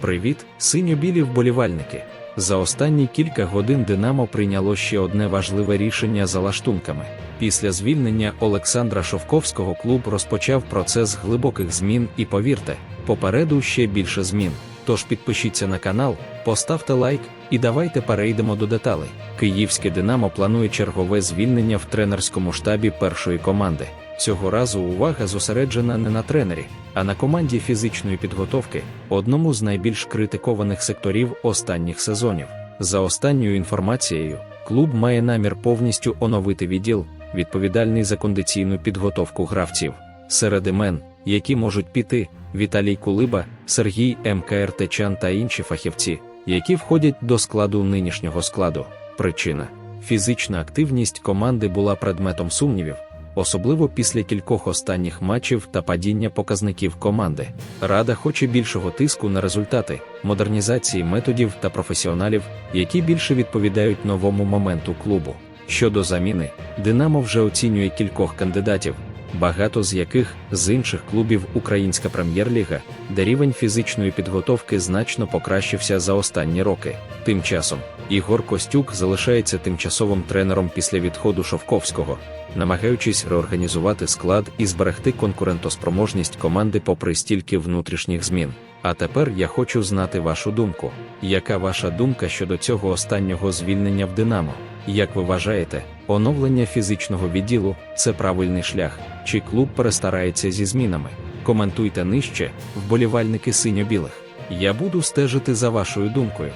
Привіт, синьо-білі вболівальники! За останні кілька годин Динамо прийняло ще одне важливе рішення за лаштунками. Після звільнення Олександра Шовковського клуб розпочав процес глибоких змін і повірте, попереду ще більше змін. Тож підпишіться на канал, поставте лайк і давайте перейдемо до деталей. Київське Динамо планує чергове звільнення в тренерському штабі першої команди. Цього разу увага зосереджена не на тренері, а на команді фізичної підготовки, одному з найбільш критикованих секторів останніх сезонів. За останньою інформацією, клуб має намір повністю оновити відділ, відповідальний за кондиційну підготовку гравців. Серед імен, які можуть піти, Віталій Кулиба, Сергій МКР Течан та інші фахівці, які входять до складу нинішнього складу. Причина фізична активність команди була предметом сумнівів, особливо після кількох останніх матчів та падіння показників команди. Рада хоче більшого тиску на результати, модернізації методів та професіоналів, які більше відповідають новому моменту клубу. Щодо заміни, Динамо вже оцінює кількох кандидатів, багато з яких з інших клубів Українська прем'єр-ліга, де рівень фізичної підготовки значно покращився за останні роки. Тим часом Ігор Костюк залишається тимчасовим тренером після відходу Шовковського, намагаючись реорганізувати склад і зберегти конкурентоспроможність команди попри стільки внутрішніх змін. А тепер я хочу знати вашу думку. Яка ваша думка щодо цього останнього звільнення в Динамо? Як ви вважаєте, оновлення фізичного відділу це правильний шлях, чи клуб перестарається зі змінами? Коментуйте нижче, вболівальники синьо-білих. Я буду стежити за вашою думкою.